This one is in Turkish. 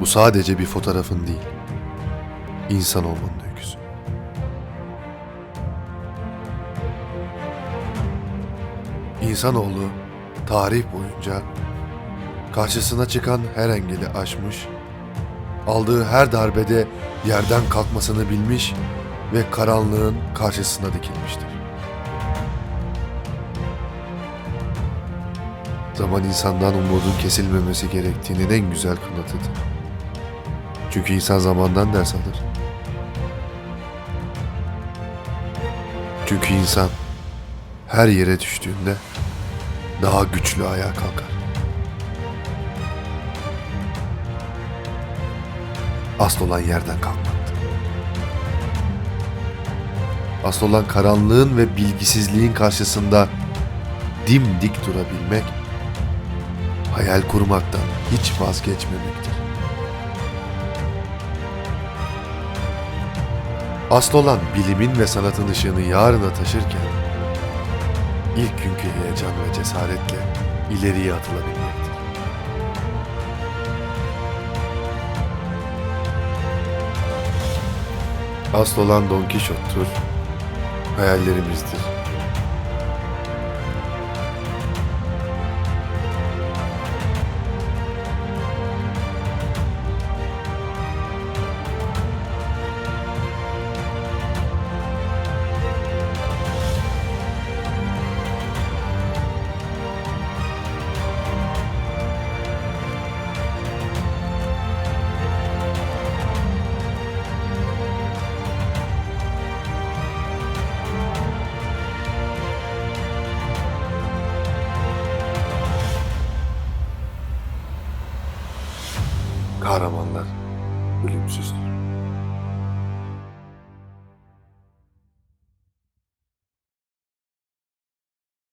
Bu sadece bir fotoğrafın değil. İnsan olmanın öyküsü. İnsanoğlu tarih boyunca karşısına çıkan her engeli aşmış, aldığı her darbede yerden kalkmasını bilmiş ve karanlığın karşısına dikilmiştir. Zaman insandan umudun kesilmemesi gerektiğinin en güzel kanıtıdır. Çünkü insan zamandan ders alır. Çünkü insan her yere düştüğünde daha güçlü ayağa kalkar. Asıl olan yerden kalkmaktır. Asıl olan karanlığın ve bilgisizliğin karşısında dimdik durabilmek, hayal kurmaktan hiç vazgeçmemektir. Asıl olan bilimin ve sanatın ışığını yarına taşırken, ilk günkü heyecan ve cesaretle ileriye atılabilmektir. Asıl olan Don Quixote'tur, hayallerimizdir. Kahramanlar ölümsüzdür.